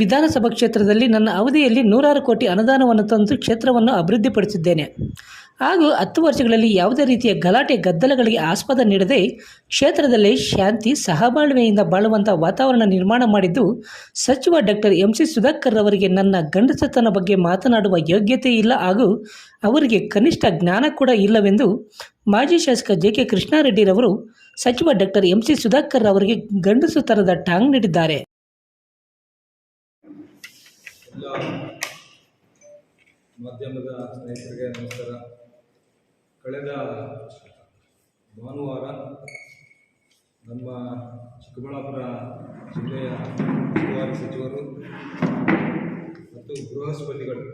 ವಿಧಾನಸಭಾ ಕ್ಷೇತ್ರದಲ್ಲಿ ನನ್ನ ಅವಧಿಯಲ್ಲಿ ನೂರಾರು ಕೋಟಿ ಅನುದಾನವನ್ನು ತಂದು ಕ್ಷೇತ್ರವನ್ನು ಅಭಿವೃದ್ಧಿಪಡಿಸಿದ್ದೇನೆ. ಹಾಗೂ ಹತ್ತು ವರ್ಷಗಳಲ್ಲಿ ಯಾವುದೇ ರೀತಿಯ ಗಲಾಟೆ, ಗದ್ದಲಗಳಿಗೆ ಆಸ್ಪದ ನೀಡದೆ ಕ್ಷೇತ್ರದಲ್ಲಿ ಶಾಂತಿ, ಸಹಬಾಳ್ವೆಯಿಂದ ಬಾಳುವಂಥ ವಾತಾವರಣ ನಿರ್ಮಾಣ ಮಾಡಿದ್ದು, ಸಚಿವ ಡಾಕ್ಟರ್ ಎಂ. ಸಿ. ಸುಧಾಕರ್ ಅವರಿಗೆ ನನ್ನ ಗಂಡಸತನ ಬಗ್ಗೆ ಮಾತನಾಡುವ ಯೋಗ್ಯತೆ ಇಲ್ಲ ಹಾಗೂ ಅವರಿಗೆ ಕನಿಷ್ಠ ಜ್ಞಾನ ಕೂಡ ಇಲ್ಲವೆಂದು ಮಾಜಿ ಶಾಸಕ ಜೆ. ಕೆ. ಕೃಷ್ಣಾರೆಡ್ಡಿರವರು, ಸಚಿವ ಡಾಕ್ಟರ್ ಎಂ. ಸಿ. ಸುಧಾಕರ್ ಅವರಿಗೆ ಗಂಡಸು ತರದ ಟಾಂಗ್ ನೀಡಿದ್ದಾರೆ. ಎಲ್ಲ ಮಾಧ್ಯಮದ ಸ್ನೇಹಿತರಿಗೆ ನಮಸ್ಕಾರ. ಕಳೆದ ಭಾನುವಾರ ನಮ್ಮ ಚಿಕ್ಕಬಳ್ಳಾಪುರ ಜಿಲ್ಲೆಯ ಉಸ್ತುವಾರಿ ಸಚಿವರು ಮತ್ತು ಬೃಹಸ್ಪತಿಗಳು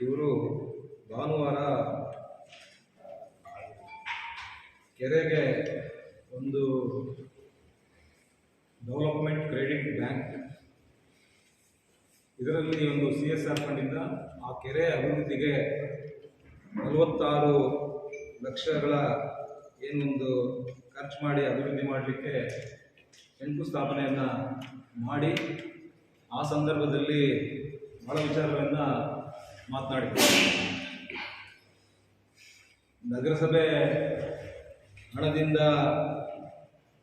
ಇವರು ಭಾನುವಾರ ಕೆರೆಗೆ ಒಂದು ಡೆವಲಪ್ಮೆಂಟ್ ಕ್ರೆಡಿಟ್ ಬ್ಯಾಂಕ್ ಇದರಲ್ಲಿ ಒಂದು ಸಿ ಎಸ್ ಆರ್ ಫಂಡಿಂದ ಆ ಕೆರೆ ಅಭಿವೃದ್ಧಿಗೆ ನಲವತ್ತಾರು ಲಕ್ಷಗಳ ಏನೊಂದು ಖರ್ಚು ಮಾಡಿ ಅಭಿವೃದ್ಧಿ ಮಾಡಲಿಕ್ಕೆ ಶಂಕುಸ್ಥಾಪನೆಯನ್ನು ಮಾಡಿ ಆ ಸಂದರ್ಭದಲ್ಲಿ ಬಹಳ ವಿಚಾರಗಳನ್ನು ಮಾತನಾಡಿದ್ದೆ ನಗರಸಭೆ ಹಣದಿಂದ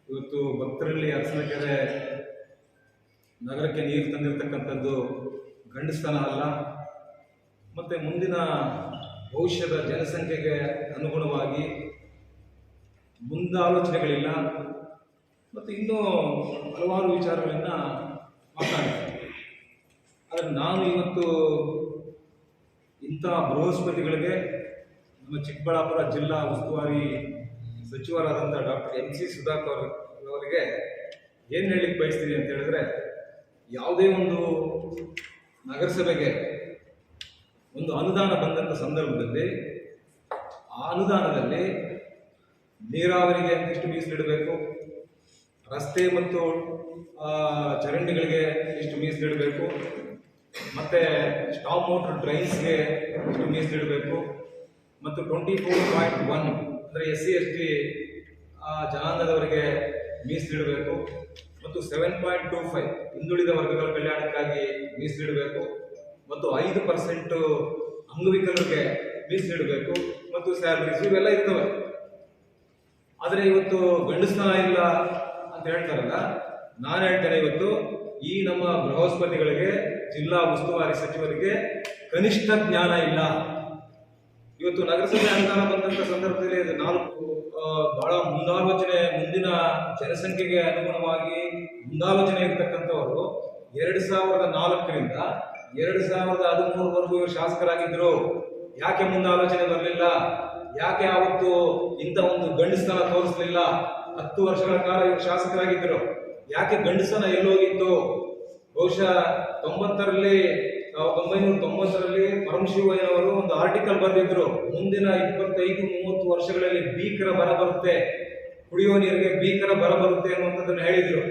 ಇವತ್ತು ಭಕ್ತರಲ್ಲಿ ಅರಸನಕೆರೆ ನಗರಕ್ಕೆ ನೀರು ತಂದಿರತಕ್ಕಂಥದ್ದು ಗಂಡಸ್ತನ ಅಲ್ಲ ಮತ್ತು ಮುಂದಿನ ಭವಿಷ್ಯದ ಜನಸಂಖ್ಯೆಗೆ ಅನುಗುಣವಾಗಿ ಮುಂದಾಲೋಚನೆಗಳಿಲ್ಲ. ಮತ್ತು ಇನ್ನೂ ಹಲವಾರು ವಿಚಾರಗಳನ್ನು ಮಾತಾಡ್ತೀನಿ ಆದರೆ ನಾನು ಇವತ್ತು ಇಂಥ ಬೃಹಸ್ಪತಿಗಳಿಗೆ ನಮ್ಮ ಚಿಕ್ಕಬಳ್ಳಾಪುರ ಜಿಲ್ಲಾ ಉಸ್ತುವಾರಿ ಸಚಿವರಾದಂಥ ಡಾಕ್ಟರ್ ಎನ್ ಸಿ ಸುಧಾಕರ್ ಅವರಿಗೆ ಏನು ಹೇಳಲಿಕ್ಕೆ ಬಯಸ್ತೀನಿ ಅಂತ ಹೇಳಿದ್ರೆ, ಯಾವುದೇ ಒಂದು ನಗರಸಭೆಗೆ ಒಂದು ಅನುದಾನ ಬಂದಂಥ ಸಂದರ್ಭದಲ್ಲಿ ಆ ಅನುದಾನದಲ್ಲಿ ನೀರಾವರಿಗೆ ಎಷ್ಟು ಮೀಸಲಿಡಬೇಕು ರಸ್ತೆ ಮತ್ತು ಚರಂಡಿಗಳಿಗೆ ಎಷ್ಟು ಮೀಸಲಿಡಬೇಕು ಮತ್ತು ಸ್ಟಾಪ್ ಮೋಟ್ರ್ ಡ್ರೈನ್ಸ್ಗೆ ಎಷ್ಟು ಮೀಸಲಿಡಬೇಕು ಮತ್ತು ಟ್ವೆಂಟಿ ಫೋರ್ ಪಾಯಿಂಟ್ ಒನ್ ಅಂದರೆ ಎಸ್ ಸಿ ಎಸ್ ಟಿ ಜನಾಂಗದವರಿಗೆ ಮೀಸಲಿಡಬೇಕು ಮತ್ತು ಸೆವೆನ್ ಪಾಯಿಂಟ್ ಟೂ ಫೈವ್ ಹಿಂದುಳಿದ ವರ್ಗಗಳ ಕಲ್ಯಾಣಕ್ಕಾಗಿ ಮೀಸಲಿಡಬೇಕು ಮತ್ತು ಐದು ಪರ್ಸೆಂಟು ಅಂಗವಿಕಲರಿಗೆ ಮೀಸಲಿಡಬೇಕು ಮತ್ತು ಸ್ಯಾಲರೀಸ್ ಇವೆಲ್ಲ ಇರ್ತವೆ. ಆದರೆ ಇವತ್ತು ಗಂಡಸ್ತನ ಇಲ್ಲ ಅಂತ ಹೇಳ್ತಾರಲ್ಲ, ನಾನು ಹೇಳ್ತೇನೆ ಇವತ್ತು, ಈ ನಮ್ಮ ಬೃಹಸ್ಪತಿಗಳಿಗೆ, ಜಿಲ್ಲಾ ಉಸ್ತುವಾರಿ ಸಚಿವರಿಗೆ ಕನಿಷ್ಠ ಜ್ಞಾನ ಇಲ್ಲ. ಇವತ್ತು ನಗರಸಭೆ ಅನುದಾನ ಬಂದಂಥ ಸಂದರ್ಭದಲ್ಲಿ ನಾಲ್ಕು ಬಹಳ ಮುಂದಾಲೋಚನೆ, ಮುಂದಿನ ಜನಸಂಖ್ಯೆಗೆ ಅನುಗುಣವಾಗಿ ಮುಂದಾಲೋಚನೆ ಇರತಕ್ಕಂಥವರು ಎರಡು ಸಾವಿರದ ನಾಲ್ಕರಿಂದ ಎರಡು ಸಾವಿರದ ಹದಿಮೂರವರೆಗೂ ಇವರು ಶಾಸಕರಾಗಿದ್ದರು ಯಾಕೆ ಮುಂದಾಲೋಚನೆ ಬರಲಿಲ್ಲ? ಯಾಕೆ ಆವತ್ತು ಇಂಥ ಒಂದು ಗಂಡಸ್ತನ ತೋರಿಸಲಿಲ್ಲ? ಹತ್ತು ವರ್ಷಗಳ ಕಾಲ ಇವರು ಶಾಸಕರಾಗಿದ್ದರು ಯಾಕೆ ಗಂಡಸ್ತನ ಎಲ್ಲೋಗಿತ್ತು? ಬಹುಶಃ ತೊಂಬತ್ತರಲ್ಲಿ ಸಾವಿರದ ಒಂಬೈನೂರ ತೊಂಬತ್ತರಲ್ಲಿ ಪರಮಶಿವಯ್ಯನವರು ಒಂದು ಆರ್ಟಿಕಲ್ ಬರೆದಿದ್ರು. ಮುಂದಿನ ಇಪ್ಪತ್ತೈದು, ಮೂವತ್ತು ವರ್ಷಗಳಲ್ಲಿ ಭೀಕರ ಬರ ಬರುತ್ತೆ. ಕುಡಿಯುವ ನೀರಿಗೆ ಭೀಕರ ಬರ ಬರುತ್ತೆ ಅನ್ನುವಂಥದ್ದನ್ನು ಹೇಳಿದರು.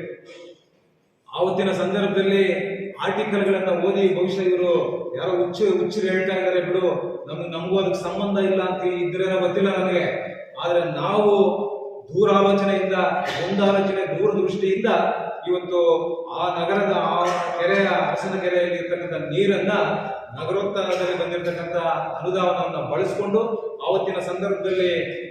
ಆವತ್ತಿನ ಸಂದರ್ಭದಲ್ಲಿ ಆರ್ಟಿಕಲ್ಗಳನ್ನು ಓದಿ ಬಹುಶಃ ಇವರು ಯಾರೋ ಹುಚ್ಚು, ಹುಚ್ಚರು ಹೇಳ್ತಾ ಇದ್ದಾರೆ ಬಿಡು. ನಮ್ಗೆ, ನಮಗೂ ಅದಕ್ಕೆ ಸಂಬಂಧ ಇಲ್ಲ ಅಂತ ಇದ್ರೇನೋ ಗೊತ್ತಿಲ್ಲ ನನಗೆ ಆದ್ರೆ ನಾವು ದೂರಾಲೋಚನೆಯಿಂದ, ಮುಂದಾಲೋಚನೆ, ದೂರದೃಷ್ಟಿಯಿಂದ ಇವತ್ತು ಆ ನಗರದ, ಆ ಕೆರೆಯ, ಅರಸನ ಕೆರೆಯಲ್ಲಿ ಇರ್ತಕ್ಕಂಥ ನೀರನ್ನ ನಗರೋತ್ಥಾನದಲ್ಲಿ ಬಂದಿರತಕ್ಕಂಥ ಅನುದಾನವನ್ನು ಬಳಸಿಕೊಂಡು ಆವತ್ತಿನ ಸಂದರ್ಭದಲ್ಲಿ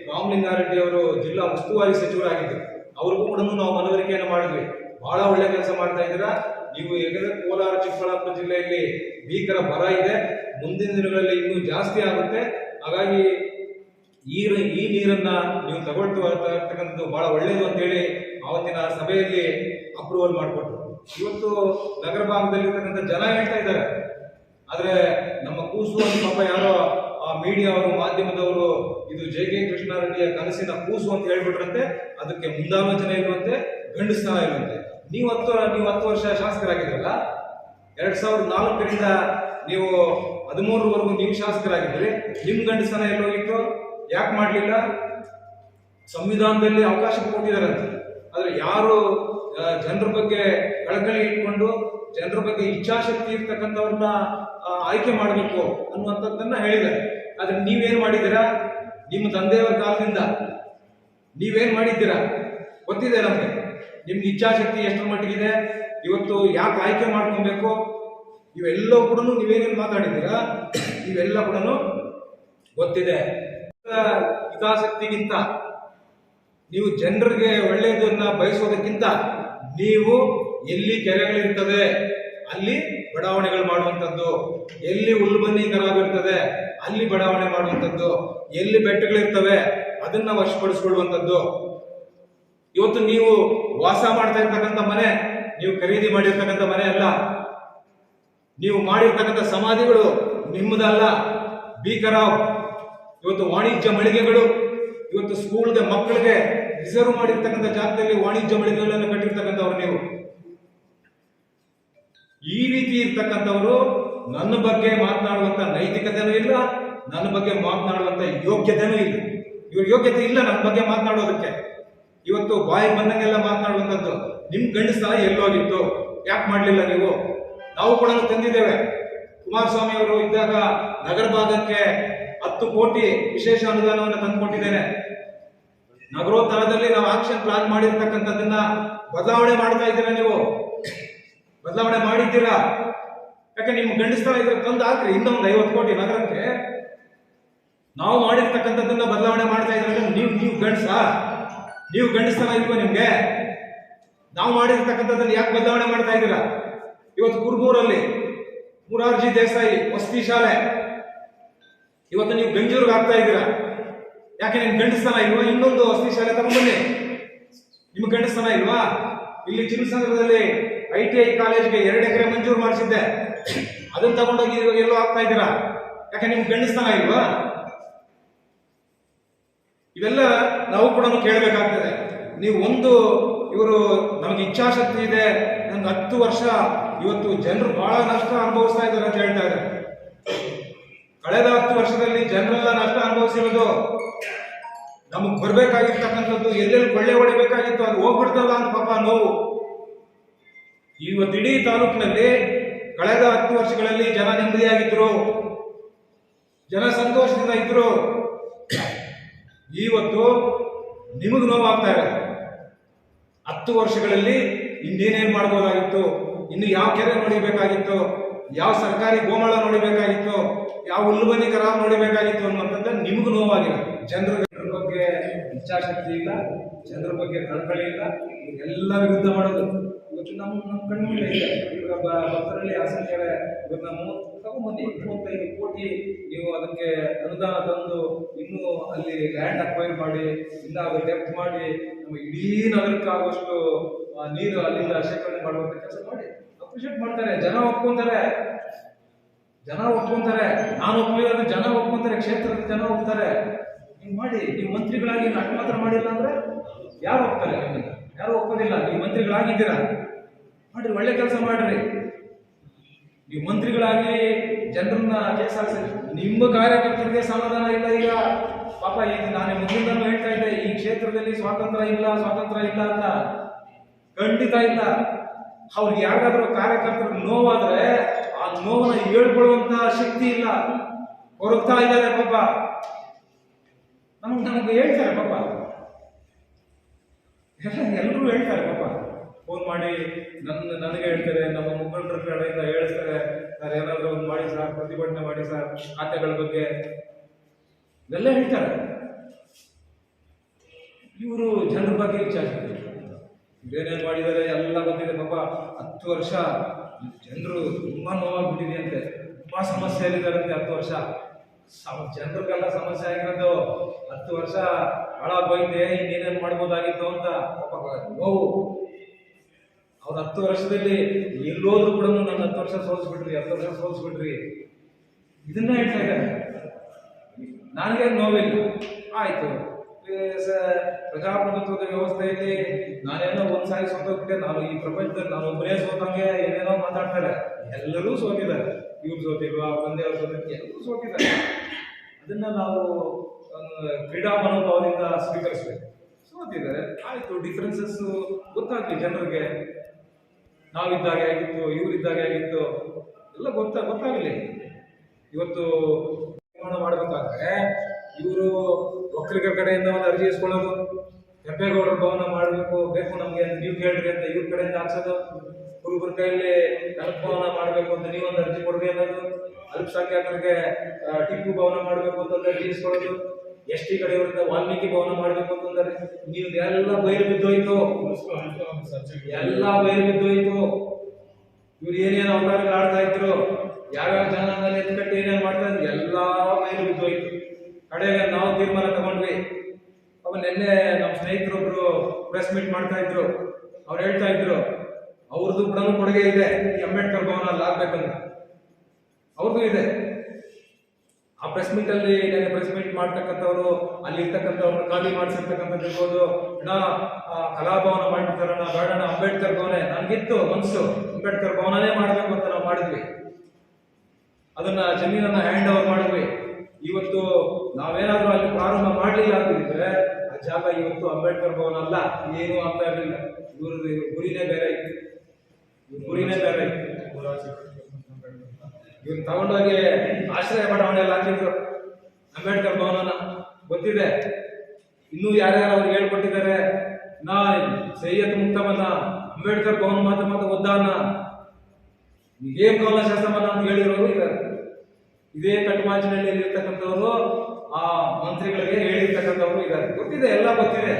ರಾಮಲಿಂಗಾರೆಡ್ಡಿ ಅವರು ಜಿಲ್ಲಾ ಉಸ್ತುವಾರಿ ಸಚಿವರಾಗಿದ್ದರು ಅವ್ರಿಗೂ ಕೂಡ ನಾವು ಮನವರಿಕೆಯನ್ನು ಮಾಡಿದ್ವಿ. ಬಹಳ ಒಳ್ಳೆ ಕೆಲಸ ಮಾಡ್ತಾ ಇದ್ದೀರಾ? ನೀವು ಯಾಕಂದ್ರೆ ಕೋಲಾರ, ಚಿಕ್ಕಬಳ್ಳಾಪುರ ಜಿಲ್ಲೆಯಲ್ಲಿ ಭೀಕರ ಬರ ಇದೆ. ಮುಂದಿನ ದಿನಗಳಲ್ಲಿ ಇನ್ನೂ ಜಾಸ್ತಿ ಆಗುತ್ತೆ. ಹಾಗಾಗಿ ಈ ಈ ನೀರನ್ನ ನೀವು ತಗೊಳ್ತು ಇರ್ತಕ್ಕಂಥದ್ದು ಬಹಳ ಒಳ್ಳೆಯದು ಅಂತೇಳಿ ಆವತ್ತಿನ ಸಭೆಯಲ್ಲಿ ಅಪ್ರೂವಲ್ ಮಾಡಿಕೊಟ್ರು. ಇವತ್ತು ನಗರ ಭಾಗದಲ್ಲಿರ್ತಕ್ಕಂಥ ಜನ ಹೇಳ್ತಾ ಇದ್ದಾರೆ. ಆದರೆ ನಮ್ಮ ಕೂಸು ಅಂತ ಪಾಪ ಯಾರೋ ಆ ಮೀಡಿಯಾ ಅವರು ಮಾಧ್ಯಮದವರು, ಇದು ಜೆ ಕೆ ಕೃಷ್ಣಾರೆಡ್ಡಿಯ ಕನಸಿನ ಕೂಸು ಅಂತ ಹೇಳ್ಬಿಟ್ರಂತೆ, ಅದಕ್ಕೆ ಮುಂದಾಲೋಚನೆ ಇರುವಂತೆ ಗಂಡಸ್ಥಾನ ಇರುವಂತೆ. ನೀವು ಹತ್ತು ನೀವು ಹತ್ತು ವರ್ಷ ಶಾಸಕರಾಗಿದ್ರಲ್ಲ, ಎರಡ್ ಸಾವಿರದ ನಾಲ್ಕರಿಂದ ನೀವು ಹದಿಮೂರವರೆಗೂ ನೀವು ಶಾಸಕರಾಗಿದ್ರಿ ನಿಮ್ ಗಂಡಸ್ಥಾನ ಎಲ್ಲೋಗಿತ್ತು? ಯಾಕೆ ಮಾಡಲಿಲ್ಲ? ಸಂವಿಧಾನದಲ್ಲಿ ಅವಕಾಶ ಕೊಟ್ಟಿದ್ದಾರಂತೆ. ಆದರೆ ಯಾರು ಜನರ ಬಗ್ಗೆ ಕಳಕಳಿ ಇಟ್ಕೊಂಡು, ಜನರ ಬಗ್ಗೆ ಇಚ್ಛಾಶಕ್ತಿ ಇರ್ತಕ್ಕಂಥವ್ರನ್ನ ಆಯ್ಕೆ ಮಾಡಬೇಕು ಅನ್ನುವಂಥದ್ದನ್ನ ಹೇಳಿದ್ದಾರೆ. ಆದರೆ ನೀವೇನು ಮಾಡಿದ್ದೀರಾ? ನಿಮ್ಮ ತಂದೆಯವರ ಕಾಲದಿಂದ. ನೀವೇನು ಮಾಡಿದ್ದೀರಾ? ಗೊತ್ತಿದೆ ನಮಗೆ. ನಿಮ್ಗೆ ಇಚ್ಛಾಶಕ್ತಿ ಎಷ್ಟರ ಮಟ್ಟಿಗಿದೆ? ಇವತ್ತು ಯಾಕೆ ಆಯ್ಕೆ ಮಾಡ್ಕೊಬೇಕು? ಇವೆಲ್ಲ ಕೂಡ ನೀವೇನೇನು ಮಾತಾಡಿದ್ದೀರಾ? ಇವೆಲ್ಲ ಕೂಡ ಗೊತ್ತಿದೆ. ಹಿತಾಸಕ್ತಿಗಿಂತ ನೀವು ಜನರಿಗೆ ಒಳ್ಳೆಯದನ್ನ ಬಯಸೋದಕ್ಕಿಂತ ನೀವು ಎಲ್ಲಿ ಕೆರೆಗಳಿರ್ತದೆ ಅಲ್ಲಿ ಬಡಾವಣೆಗಳು ಮಾಡುವಂಥದ್ದು, ಎಲ್ಲಿ ಉಲ್ಬನ್ನಿ ಕರಾಗಿರ್ತದೆ ಅಲ್ಲಿ ಬಡಾವಣೆ ಮಾಡುವಂಥದ್ದು, ಎಲ್ಲಿ ಬೆಟ್ಟಗಳಿರ್ತವೆ, ಅದನ್ನ ವಶಪಡಿಸ್ಕೊಳ್ಳುವಂಥದ್ದು. ಇವತ್ತು ನೀವು ವಾಸ ಮಾಡ್ತಾ ಇರ್ತಕ್ಕಂಥ ಮನೆ, ನೀವು ಖರೀದಿ ಮಾಡಿರ್ತಕ್ಕಂಥ ಮನೆ ಅಲ್ಲ. ನೀವು ಮಾಡಿರ್ತಕ್ಕಂಥ ಸಮಾಧಿಗಳು ನಿಮ್ಮದಲ್ಲ. ಭೀಕರಾವ್ ಇವತ್ತು ವಾಣಿಜ್ಯ ಮಳಿಗೆಗಳು, ಇವತ್ತು ಸ್ಕೂಲ್ಗೆ ಮಕ್ಕಳಿಗೆ ರಿಸರ್ವ್ ಮಾಡಿರ್ತಕ್ಕಂಥ ಜಾಗದಲ್ಲಿ ವಾಣಿಜ್ಯ ಮಳಿಗೆಗಳನ್ನು ಕಟ್ಟಿರ್ತಕ್ಕಂಥವ್ರು ನೀವು. ಈ ರೀತಿ ಇರ್ತಕ್ಕಂಥವರು ನನ್ನ ಬಗ್ಗೆ ಮಾತನಾಡುವಂತ ನೈತಿಕತೆನೂ ಇಲ್ಲ, ನನ್ನ ಬಗ್ಗೆ ಮಾತನಾಡುವಂತ ಯೋಗ್ಯತೆನೂ ಇಲ್ಲ. ಇವ್ರ ಯೋಗ್ಯತೆ ಇಲ್ಲ ನನ್ನ ಬಗ್ಗೆ ಮಾತನಾಡೋದಕ್ಕೆ. ಇವತ್ತು ಬಾಯಿ ಬಂದಂಗೆಲ್ಲ ಮಾತನಾಡುವಂಥದ್ದು ನಿಮ್ ಗಂಡಸ್ತಾನ ಎಲ್ಲೋಗಿತ್ತು, ಯಾಕೆ ಮಾಡಲಿಲ್ಲ ನೀವು? ನಾವು ಕೂಡ ತಂದಿದ್ದೇವೆ. ಕುಮಾರಸ್ವಾಮಿ ಅವರು ಇದ್ದಾಗ ನಗರ ಭಾಗಕ್ಕೆ ಹತ್ತು ಕೋಟಿ ವಿಶೇಷ ಅನುದಾನವನ್ನು ತಂದುಕೊಟ್ಟಿದ್ದೇನೆ. ನಗರೋತ್ತರದಲ್ಲಿ ನಾವು ಆಕ್ಷನ್ ಪ್ಲಾನ್ ಮಾಡಿರ್ತಕ್ಕಂಥದ್ದನ್ನ ಬದಲಾವಣೆ ಮಾಡ್ತಾ ಇದ್ದೀರಾ ನೀವು? ಬದಲಾವಣೆ ಮಾಡಿದ್ದೀರಾ? ಯಾಕೆ ನಿಮ್ ಗಂಡಿಸ್ತಾ ಇದ್ರೆ ತಂದು ಹಾಕ್ರಿ, ಇನ್ನೊಂದು ಐವತ್ತು ಕೋಟಿ ನಗರಕ್ಕೆ. ನಾವು ಮಾಡಿರ್ತಕ್ಕಂಥದ್ದನ್ನ ಬದಲಾವಣೆ ಮಾಡ್ತಾ ಇದ್ರೆ ನೀವು ನೀವು ಗಂಡಸ, ನೀವು ಗಂಡಿಸ್ತಾ ಇಲ್ವಾ ನಿಮ್ಗೆ? ನಾವು ಮಾಡಿರ್ತಕ್ಕಂಥದ್ದನ್ನ ಯಾಕೆ ಬದಲಾವಣೆ ಮಾಡ್ತಾ ಇದ್ದೀರಾ? ಇವತ್ತು ಕುರ್ಬೂರಲ್ಲಿ ಮುರಾರ್ಜಿ ದೇಸಾಯಿ ವಸತಿ ಶಾಲೆ ಇವತ್ತು ನೀವು ಗಂಜೂರ್ಗೆ ಆಗ್ತಾ ಇದ್ದೀರಾ? ಯಾಕೆ ನಿಮ್ ಗಂಡಸ್ತನ ಇಲ್ವಾ? ಇನ್ನೊಂದು ವಸತಿ ಶಾಲೆ ತಗೊಂಡ್ಬನ್ನಿ ನಿಮ್ಗೆ ಗಂಡಸ್ತನ ಇಲ್ವಾ? ಇಲ್ಲಿ ಚಿನ್ನಸಂದ್ರದಲ್ಲಿ ಐ ಟಿ ಐ ಕಾಲೇಜ್ಗೆ ಎರಡು ಎಕರೆ ಮಂಜೂರು ಮಾಡಿಸಿದ್ದೆ. ಅದನ್ನ ತಗೊಂಡೋಗಿ ಇವಾಗ ಎಲ್ಲೋ ಆಗ್ತಾ ಇದ್ದೀರಾ? ಯಾಕೆ ನಿಮ್ಗೆ ಗಂಡಸ್ತನ ಇಲ್ವಾ? ಇವೆಲ್ಲ ನಾವು ಕೂಡ ಕೇಳಬೇಕಾಗ್ತದೆ. ನೀವು ಒಂದು, ಇವರು ನಮಗೆ ಇಚ್ಛಾಶಕ್ತಿ ಇದೆ. ನಮ್ಗೆ ಹತ್ತು ವರ್ಷ, ಇವತ್ತು ಜನರು ಬಹಳ ನಷ್ಟ ಅನುಭವಿಸ್ತಾ ಇದ್ದಾರೆ ಅಂತ ಹೇಳ್ತಾ ಇದ್ದಾರೆ. ಕಳೆದ ಹತ್ತು ವರ್ಷದಲ್ಲಿ ಜನರೆಲ್ಲ ನಷ್ಟ ಅನುಭವಿಸಿರೋದು ನಮಗೆ ಬರ್ಬೇಕಾಗಿರ್ತಕ್ಕಂಥದ್ದು, ಎಲ್ಲೆಲ್ಲಿ ಕೊಳ್ಳೆ ಹೊಡಿಬೇಕಾಗಿತ್ತು, ಅದು ಹೋಗ್ಬಿಡ್ತಲ್ಲ ಅಂತ ಪಾಪ ನೋವು. ಇವತ್ತು ಇಡೀ ತಾಲೂಕಿನಲ್ಲಿ ಕಳೆದ ಹತ್ತು ವರ್ಷಗಳಲ್ಲಿ ಜನ ನೆಮ್ಮದಿಯಾಗಿದ್ರು, ಜನ ಸಂತೋಷದಿಂದ ಇದ್ರು. ಇವತ್ತು ನಿಮಗೆ ನೋವಾಗ್ತಾ ಇದೆ. ಹತ್ತು ವರ್ಷಗಳಲ್ಲಿ ಇನ್ನೇನೇನ್ ಮಾಡ್ಬೋದಾಗಿತ್ತು, ಇನ್ನು ಯಾವ ಕೆರೆ ನೋಡಿಬೇಕಾಗಿತ್ತು ಯಾವ ಸರ್ಕಾರಿ ಗೋಮಾಳ ನೋಡಿಬೇಕಾಗಿತ್ತು, ಯಾವ ಹುಲ್ಲುಬನ್ನಿ ಕರಾಮ್ ನೋಡಿಬೇಕಾಗಿತ್ತು ಅನ್ನುವಂಥದ್ದು ನಿಮಗೂ ನೋವಾಗಿಲ್ಲ ಜನರ ಬಗ್ಗೆ ಇಚ್ಛಾಶಕ್ತಿ ಇಲ್ಲ, ಜನರ ಬಗ್ಗೆ ಕಳಕಳಿ ಇಲ್ಲ, ಎಲ್ಲ ವಿರುದ್ಧ ಮಾಡೋದು. ಇವತ್ತು ನಮ್ಮ ನಮ್ಮ ಕಣ್ಮುಂದೆ ಇದೆ. ಇವಾಗ ಬ- ಭಕ್ತರಲ್ಲಿ ಆಸಕ್ತಿಯರ ಇವತ್ತು ನಾವು ತಗೊಂಬನ್ನಿ ಮೂವತ್ತೈದು ಕೋಟಿ ನೀವು ಅದಕ್ಕೆ ಅನುದಾನ ತಂದು ಇನ್ನೂ ಅಲ್ಲಿ ಲ್ಯಾಂಡ್ ಅಕ್ವೈರ್ ಮಾಡಿ ಇಲ್ಲ ಅದು ಡೆಪ್ತ್ ಮಾಡಿ, ನಮ್ಮ ಇಡೀ ನಗರಕ್ಕಾಗುವಷ್ಟು ನೀರು ಅಲ್ಲಿಂದ ಶೇಖರಣೆ ಮಾಡುವಂಥ ಕೆಲಸ ಮಾಡಿ. ಅಪ್ರಿಷಿಯೇಟ್ ಮಾಡ್ತಾರೆ, ಜನ ಒಪ್ಕೊಂತಾರೆ. ಜನ ಒಪ್ಕೊಂತಾರೆ. ನಾನು ಒಪ್ಪಲಿಲ್ಲ ಜನ ಒಪ್ಕೊಂತಾರೆ ಕ್ಷೇತ್ರದ ಜನ ಒಪ್ತಾರೆ. ನೀವು ಮಾಡಿ, ನೀವು ಮಂತ್ರಿಗಳಾಗಿ ನಾಟಕ ಮಾತ್ರ ಮಾಡಿಲ್ಲ ಅಂದ್ರೆ ಯಾರು ಒಪ್ತಾರೆ ನಿಮ್ಮನ್ನ? ಯಾರು ಒಪ್ಪೋದಿಲ್ಲ? ನೀವು ಮಂತ್ರಿಗಳಾಗಿದ್ದೀರಾ? ಮಾಡ್ರಿ, ಒಳ್ಳೆ ಕೆಲಸ ಮಾಡ್ರಿ. ನೀವು ಮಂತ್ರಿಗಳಾಗಿ ಜನರನ್ನ ಹಾಕ್ಸಿ. ನಿಮ್ಮ ಕಾರ್ಯಕರ್ತರಿಗೆ ಸಮಾಧಾನ ಇಲ್ಲ ಈಗ. ಪಾಪ ಈಗ ನಾನು ಮುಂದಿನ ಹೇಳ್ತಾ ಇದ್ದೆ. ಈ ಕ್ಷೇತ್ರದಲ್ಲಿ ಸ್ವಾತಂತ್ರ್ಯ ಇಲ್ಲ ಸ್ವಾತಂತ್ರ್ಯ ಇಲ್ಲ ಅಂತ. ಖಂಡಿತ ಇಲ್ಲ. ಅವ್ರಿಗೆ ಯಾರಾದರೂ ಕಾರ್ಯಕರ್ತರು ನೋವಾದ್ರೆ ಆ ನೋವನ್ನ ಹೇಳ್ಕೊಳ್ಳುವಂತ ಶಕ್ತಿ ಇಲ್ಲ. ಹೊರಗ್ತಾ ಇದ್ದಾರೆ ಪಾಪ. ನಮ್ಗೆ ನಮಗೆ ಹೇಳ್ತಾರೆ ಪಾಪ. ಎಲ್ಲ ಎಲ್ಲರೂ ಹೇಳ್ತಾರೆ ಪಾಪ. ಫೋನ್ ಮಾಡಿ ನನ್ನ ನನಗೆ ಹೇಳ್ತಾರೆ, ನಮ್ಮ ಮುಖಂಡರ ಕಡೆಯಿಂದ ಹೇಳ್ತಾರೆ ಸರ್, ಏನಾದರೂ ಒಂದು ಮಾಡಿ ಸರ್, ಪ್ರತಿಭಟನೆ ಮಾಡಿ ಸರ್, ಖಾತೆಗಳ ಬಗ್ಗೆ. ಇವೆಲ್ಲ ಹೇಳ್ತಾರೆ. ಇವರು ಜನರ ಬಗ್ಗೆ ಇಚ್ಛಾಶಕ್ತಿ ಇವೇನೇನು ಮಾಡಿದ್ದಾರೆ, ಎಲ್ಲ ಬಂದಿದೆ. ಪಾಪ ಹತ್ತು ವರ್ಷ ಜನರು ತುಂಬ ನೋವಾಗ್ಬಿಟ್ಟಿದೆ ಅಂತೆ. ಸಮಸ್ಯೆ ಸಮಸ್ಯೆಯಲ್ಲಿದ್ದಾರಂತೆ ಹತ್ತು ವರ್ಷ. ಸಮ ಜನರಿಗೆಲ್ಲ ಸಮಸ್ಯೆ ಆಗಿರೋದು ಹತ್ತು ವರ್ಷ ಹಾಳಾಗೋಯ್ತೆ, ಇನ್ನೇನೇನು ಮಾಡ್ಬೋದಾಗಿತ್ತು ಅಂತ. ಪಾಪ ನೋವು. ಅವ್ರ ಹತ್ತು ವರ್ಷದಲ್ಲಿ ಎಲ್ಲೋದ್ರು ಕೂಡ ನನ್ನ ಹತ್ತು ವರ್ಷ ಸೋಲ್ಸ್ಬಿಟ್ರಿ, ಹತ್ತು ವರ್ಷ ಸೋಲ್ಸ್ಬಿಟ್ರಿ. ಇದನ್ನ ಹೇಳ್ತಾ ಇದ್ದಾರೆ. ನನಗೇನು ನೋವಿಲ್ಲ. ಆಯ್ತು. ಪ್ರಜಾಪ್ರಭುತ್ವದ ವ್ಯವಸ್ಥೆಯಲ್ಲಿ ನಾನೇನೋ ಒಂದ್ ಸಾರಿ ಸೋತೋಗ್ಬಿಟ್ಟೆ, ನಾನು ಈ ಪ್ರಪಂಚದಲ್ಲಿ ನಾನು ಒಬ್ಬನೇ ಸೋತಂಗೆ ಏನೇನೋ ಮಾತಾಡ್ತಾರೆ. ಎಲ್ಲರೂ ಸೋತಿದ್ದಾರೆ. ಇವ್ರು ಸೋತಿಲ್ವಾ? ತಂದೆ ಅವ್ರು ಸೋತಿದ್ರು ಎಲ್ಲರೂ ಸೋತಿದ್ದಾರೆ. ಅದನ್ನ ನಾವು ಕ್ರೀಡಾ ಮನೋಭಾವದಿಂದ ಸ್ವೀಕರಿಸ್ಬೇಕು. ಸೋತಿದ್ದಾರೆ. ಆಯ್ತು ಡಿಫ್ರೆನ್ಸಸ್ ಗೊತ್ತಾಗ್ಲಿ ಜನರಿಗೆ. ನಾವಿದ್ದಾಗೆ ಆಗಿತ್ತು ಇವ್ರಿದ್ದಾಗೆ ಆಗಿತ್ತು, ಎಲ್ಲ ಗೊತ್ತಾ, ಗೊತ್ತಾಗಲಿ. ಇವತ್ತು ನಿರ್ಮಾಣ ಮಾಡಬೇಕಾದ್ರೆ ಇವರು ಒಕ್ಕಲಿಗರ ಕಡೆಯಿಂದ ಒಂದು ಅರ್ಜಿ ಇಸ್ಕೊಳ್ಳೋದು. ಕೆಂಪೇಗೌಡರ ಭವನ ಮಾಡಬೇಕು, ಬೇಕು ನಮಗೆ ಅಂತ ನೀವು ಕೇಳ್ರಿ ಅಂತ ಇವ್ರ ಕಡೆಯಿಂದ ಹಾಕ್ಸೋದು. ಹುಡುಗರ ಕೈಯಲ್ಲಿ ಕನಕಭವನ ಮಾಡಬೇಕು ಅಂತ ನೀವೊಂದು ಅರ್ಜಿ ಕೊಡ್ರಿ ಅನ್ನೋದು. ಅಲ್ಪಸಂಖ್ಯಾತರಿಗೆ ಟಿಪ್ಪು ಭವನ ಮಾಡಬೇಕು ಅಂತ ಅರ್ಜಿ ಇಸ್ಕೊಳ್ಳೋದು. ಎಸ್ ಟಿ ಕಡೆಯವರಿಂದ ವಾಲ್ಮೀಕಿ ಭವನ ಮಾಡಬೇಕು ಅಂತಂದ್ರೆ ನೀವು ಎಲ್ಲ ಬೈರು ಬಿದ್ದೋಯ್ತು. ಎಲ್ಲ ಬೈರು ಬಿದ್ದೋಯ್ತು. ಇವ್ರು ಏನೇನು ಅವತಾರಗಳು ಆಡ್ತಾ ಇದ್ರು? ಯಾವ್ಯಾವ ಜನಾಂಗದಲ್ಲಿ ಎತ್ಕಟ್ಟು ಏನೇನು ಮಾಡ್ತಾ ಇದ್ರು? ಎಲ್ಲಾ ಬೈರು ಬಿದ್ದೋಯ್ತು. ಕಡೆಗೆ ನಾವು ತೀರ್ಮಾನ ತಗೊಂಡ್ವಿ. ಅವ ನಿನ್ನೆ ನಮ್ಮ ಸ್ನೇಹಿತರೊಬ್ರು ಪ್ರೆಸ್ ಮೀಟ್ ಮಾಡ್ತಾ ಇದ್ರು. ಅವ್ರು ಹೇಳ್ತಾ ಇದ್ರು ಅವ್ರದ್ದು ಕೂಡ ಕೊಡುಗೆ ಇದೆ ಈ ಅಂಬೇಡ್ಕರ್ ಭವನ ಅಲ್ಲಿ ಆಗ್ಬೇಕಂತ. ಅವ್ರದ್ದು ಇದೆ. ಆ ಪ್ರೆಸ್ ಮೀಟ್ ಅಲ್ಲಿ ನಾನು ಪ್ರೆಸ್ ಮೀಟ್ ಮಾಡ್ತಕ್ಕಂಥವ್ರು ಅಲ್ಲಿ ಇರ್ತಕ್ಕಂಥವ್ರನ್ನ ಖಾಲಿ ಮಾಡಿಸಿರ್ತಕ್ಕಂಥದ್ದು ಇರ್ಬೋದು ಆ, ಕಲಾಭವನ ಮಾಡಿರ್ತಾರಣ್ಣ ಬೇಡಣ್ಣ ಅಂಬೇಡ್ಕರ್ ಭವನೇ. ನನಗಿತ್ತು ಮನಸ್ಸು ಅಂಬೇಡ್ಕರ್ ಭವನನೇ ಮಾಡ್ಬೇಕು ಅಂತ ನಾವು ಮಾಡಿದ್ವಿ. ಅದನ್ನ ಜಮೀನನ್ನ ಹ್ಯಾಂಡ್ ಓವರ್ ಮಾಡಿದ್ವಿ. ಇವತ್ತು ನಾವೇನಾದ್ರೂ ಅಲ್ಲಿ ಪ್ರಾರಂಭ ಮಾಡಲಿಲ್ಲ ಅಂತಿದ್ರೆ ಆ ಜಾಗ ಇವತ್ತು ಅಂಬೇಡ್ಕರ್ ಭವನ ಅಲ್ಲ, ಏನು ಆಗ್ತಾ ಇರಲಿಲ್ಲ. ಇವ್ರ ಗುರಿನೇ ಬೇರೆ ಇತ್ತು. ಗುರಿನೇ ಬೇರೆ ಇತ್ತು. ಇವ್ರು ತಗೊಂಡೋಗಿ ಆಶ್ರಯ ಬಡಾವಣೆಯಲ್ಲಿ ಹಾಕಿದ್ರು. ಅಂಬೇಡ್ಕರ್ ಭವನನ. ಗೊತ್ತಿದೆ? ಇನ್ನೂ ಯಾರ್ಯಾರು ಅವ್ರಿಗೆ ಹೇಳ್ಕೊಟ್ಟಿದ್ದಾರೆ? ನಾ ಸೈಯದ್ ಮುಕ್ತಮನ್ನ, ಅಂಬೇಡ್ಕರ್ ಭವನ ಮಾತ್ರ ಮಾತ್ರ ಒದ್ದಾನ ಏನ್ ಕೌಲ ಶಾಸ್ತ್ರ ಅಂತ ಹೇಳಿರೋರು ಇದ್ದಾರೆ. ಇದೇ ಕಟ್ಟುಮಾಚಿನಲ್ಲಿ ಇರ್ತಕ್ಕಂಥವ್ರು ಆ ಮಂತ್ರಿಗಳಿಗೆ ಹೇಳಿರ್ತಕ್ಕಂಥವ್ರು ಇದ್ದಾರೆ. ಗೊತ್ತಿದೆ, ಎಲ್ಲ ಗೊತ್ತಿದೆ.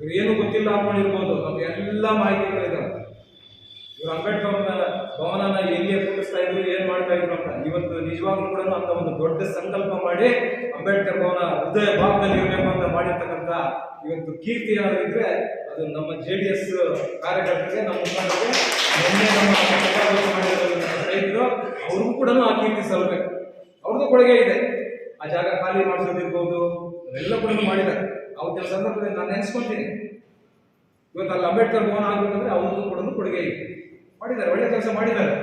ಇವ್ರು ಏನು ಗೊತ್ತಿಲ್ಲ ಅನ್ಕೊಂಡಿರ್ಬೋದು ನಮ್ಗೆ ಎಲ್ಲ ಮಾಹಿತಿಗಳಿದಾವೆ. ಇವ್ರು ಅಂಬೇಡ್ಕರ್ ಭವನನ ಎಲ್ಲಿ ಕೂಡಿಸ್ತಾ ಇದ್ರು, ಏನ್ ಮಾಡ್ತಾ ಇದ್ರು ಅಂತ. ಇವತ್ತು ನಿಜವಾಗ್ಲೂ ಕೂಡ ಅಂತ ಒಂದು ದೊಡ್ಡ ಸಂಕಲ್ಪ ಮಾಡಿ ಅಂಬೇಡ್ಕರ್ ಭವನ ಹೃದಯ ಭಾಗದಲ್ಲಿ ಇರಬೇಕು ಅಂತ ಮಾಡಿರ್ತಕ್ಕಂಥ ಇವತ್ತು ಕೀರ್ತಿ ಯಾರಿದ್ರೆ ಅದು ನಮ್ಮ ಜೆ ಡಿ ಎಸ್ ಕಾರ್ಯಕರ್ತರಿಗೆ, ನಮ್ಮ ಮುಖಂಡರಿಗೆ ನಮ್ಮ ಸ್ನೇಹಿತರು ಅವ್ರಿಗೂ ಕೂಡ ಆ ಕೀರ್ತಿ ಸಲ್ಲಬೇಕು. ಅವ್ರದ್ದು ಕೊಡುಗೆ ಇದೆ. ಆ ಜಾಗ ಖಾಲಿ ಮಾಡಿಸೋದಿರ್ಬೋದು ಅವೆಲ್ಲ ಕೂಡ ಮಾಡಿದ್ದಾರೆ ಕೆಲಸ ಅಂದ್ರೆ ನಾನು ನೆನೆಸ್ಕೊಂತೀನಿ. ಇವತ್ತು ಅಲ್ಲಿ ಅಂಬೇಡ್ಕರ್ ಭವನ ಆಗ್ಬೇಕಂದ್ರೆ ಅವ್ರಿಗೂ ಕೂಡ ಕೊಡುಗೆ. ಇದೆ ಮಾಡಿದ್ದಾರೆ, ಒಳ್ಳೆ ಕೆಲಸ ಮಾಡಿದ್ದಾರೆ.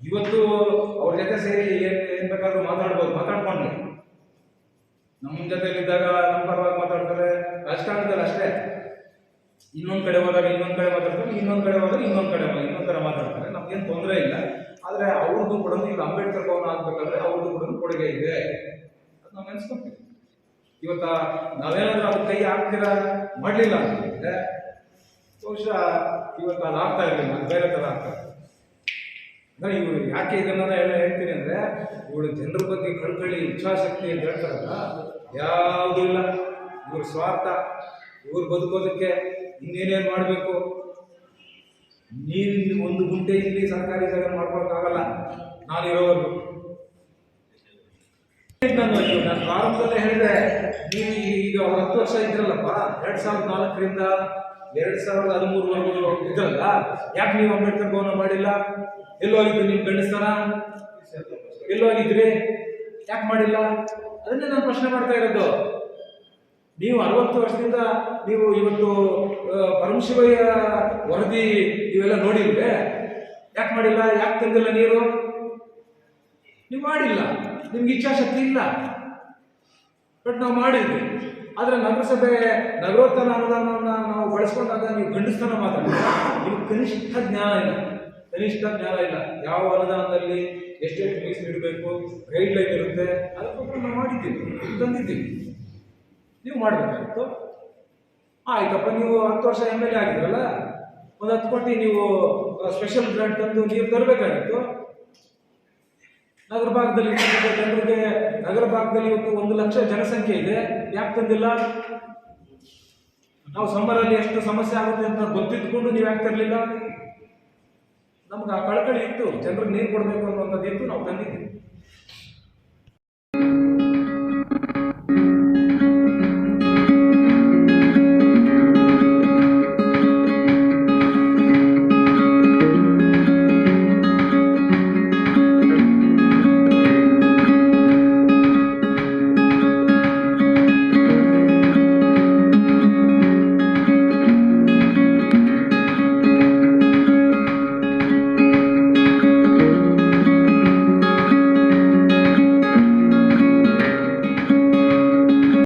ಇವತ್ತು ಅವ್ರ ಜೊತೆ ಸೇರಿ ಏನ್ ಏನ್ ಬೇಕಾದ್ರೂ ಮಾತಾಡ್ಬೋದು, ಮಾತಾಡ್ಕೊಂಡ್ಲಿ. ನಮ್ಮ ಜೊತೆಯಲ್ಲಿದ್ದಾಗ ನಮ್ಮ ಪರವಾಗಿ ಮಾತಾಡ್ತಾರೆ, ರಾಜಕಾರಣದಲ್ಲಿ ಅಷ್ಟೇ. ಇನ್ನೊಂದು ಕಡೆ ಹೋದಾಗ ಇನ್ನೊಂದು ಕಡೆ ಮಾತಾಡ್ತಾರೆ, ಇನ್ನೊಂದು ಕಡೆ ಹೋದಾಗ ಇನ್ನೊಂದು ಕಡೆ ಇನ್ನೊಂದ್ ಕಡೆ ಮಾತಾಡ್ತಾರೆ. ನಮ್ಗೇನು ತೊಂದರೆ ಇಲ್ಲ. ಆದ್ರೆ ಅವ್ರದ್ದು ಕೂಡ ಈಗ ಅಂಬೇಡ್ಕರ್ ಭವನ ಆಗ್ಬೇಕಾದ್ರೆ ಅವ್ರದ್ದು ಕೂಡ ಕೊಡುಗೆ ಇದೆ ಅದು ನಾವು ನೆನ್ಸ್ಕೊಂತೀವಿ. ಇವತ್ತ ನಾವೇನಾದ್ರೂ ಅವ್ರ ಕೈ ಹಾಕ್ತೀರಾ? ಮಾಡ್ಲಿಲ್ಲ ಅಂತಂದ್ರೆ ಬಹುಶಃ ಇವತ್ತು ಅದು ಆಗ್ತಾ ಇರಲಿಲ್ಲ ಬೇರೆ ತರ ಆಗ್ತಾ. ಅಂದ್ರೆ ಇವರು ಯಾಕೆ ಇದನ್ನ ಎಲ್ಲ ಹೇಳ್ತೀನಿ ಅಂದ್ರೆ ಇವಳು ಜನರ ಬಗ್ಗೆ ಕಳ್ಕೊಳ್ಳಿ ಇಚ್ಛಾಶಕ್ತಿ ಅಂತ ಹೇಳ್ತಾರಲ್ಲ, ಯಾವುದೂ ಇಲ್ಲ. ಇವ್ರ ಸ್ವಾರ್ಥ, ಇವ್ರು ಬದುಕೋದಕ್ಕೆ ಇನ್ನೇನೇನು ಮಾಡಬೇಕು? ನೀರಿನ ಒಂದು ಗುಂಟೆ ಇಲ್ಲಿ ಸರ್ಕಾರಿ ಜಾಗ ಮಾಡ್ಕೊಳಕ್ಕಾಗಲ್ಲ. ನಾನು ನಾನು ಪ್ರಾರಂಭದಲ್ಲೇ ಹೇಳಿದೆ, ನೀವು ಈಗ ಹತ್ತು ವರ್ಷ ಇದ್ರಲ್ಲಪ್ಪ, ಎರಡ್ ಸಾವಿರದ ನಾಲ್ಕರಿಂದ ಎರಡ್ ಸಾವಿರದ ಹದಿಮೂರವರೆಗೂ ಇದ್ರಲ್ಲ, ಯಾಕೆ ನೀವು ಅಂಬೇಡ್ಕರ್ ಭವನ ಮಾಡಿಲ್ಲ? ಎಲ್ಲೋಗಿದ್ದು ನಿಮ್ ಗಂಡಸ್ತಾನ? ಎಲ್ಲೋಗಿದ್ರಿ? ಯಾಕೆ ಮಾಡಿಲ್ಲ? ಅದನ್ನೇ ನಾನು ಪ್ರಶ್ನೆ ಮಾಡ್ತಾ ಇರೋದು. ನೀವು ಅರವತ್ತು ವರ್ಷದಿಂದ ನೀವು ಇವತ್ತು ಪರಮಶಿವಯ್ಯ ವರದಿ ಇವೆಲ್ಲ ನೋಡಿಲ್ವೇ? ಯಾಕೆ ಮಾಡಿಲ್ಲ? ಯಾಕೆ ತಂದಿಲ್ಲ ನೀರು? ನೀವು ಮಾಡಿಲ್ಲ. ನಿಮ್ಗೆ ಇಚ್ಛಾಶಕ್ತಿ ಇಲ್ಲ. ಬಟ್ ನಾವು ಮಾಡಿದ್ವಿ. ಆದ್ರೆ ನಗರಸಭೆ ನಗರೋತ್ಥಾನ ಅನುದಾನವನ್ನು ನಾವು ಬಳಸ್ಕೊಂಡಾಗ ನೀವು ಗಂಡಸ್ತನ ಮಾತ್ರ. ನಿಮ್ಗೆ ಕನಿಷ್ಠ ಜ್ಞಾನ ಇಲ್ಲ. ಕನಿಷ್ಠ ಜ್ಞಾನ ಇಲ್ಲ. ಯಾವ ಅನುದಾನದಲ್ಲಿ ಎಷ್ಟೆಷ್ಟು ಮೀಸ್ ನೀಡಬೇಕು? ಗೈಡ್ ಲೈನ್ ಇರುತ್ತೆ? ಅದಕ್ಕೋಸ್ಕರ ನಾವು ಮಾಡಿದ್ದೀವಿ. ತಂದಿದ್ದೀವಿ. ನೀವು ಮಾಡಬೇಕಾಗಿತ್ತು. ಆಯ್ತಪ್ಪ, ನೀವು ಹತ್ತು ವರ್ಷ ಎಂ ಎಲ್ ಎ ಆಗಿದ್ರಲ್ಲ? ಒಂದು ಹತ್ತು ಕೋಟಿ ನೀವು ಸ್ಪೆಷಲ್ ಗ್ರಾಂಟ್ ತಂದು ನೀರು ತರಬೇಕಾಗಿತ್ತು. ನಗರ ಭಾಗದಲ್ಲಿ ಜನರಿಗೆ, ನಗರ ಭಾಗದಲ್ಲಿ ಇವತ್ತು ಒಂದು ಲಕ್ಷ ಜನಸಂಖ್ಯೆ ಇದೆ. ಯಾಕೆ ತಂದಿಲ್ಲ? ನಾವು ಸಮ್ಮರಲ್ಲಿ ಎಷ್ಟು ಸಮಸ್ಯೆ ಆಗುತ್ತೆ ಅಂತ ಗೊತ್ತಿದ್ಕೊಂಡು ನೀವು ಯಾಕೆ ತರಲಿಲ್ಲ? ನಮ್ಗೆ ಆ ಕಳಕಳಿ ಇತ್ತು. ಜನರಿಗೆ ನೀರು ಕೊಡಬೇಕು ಅನ್ನುವಂಥದ್ದು ಇತ್ತು, ನಾವು ತಂದಿದ್ದೀವಿ.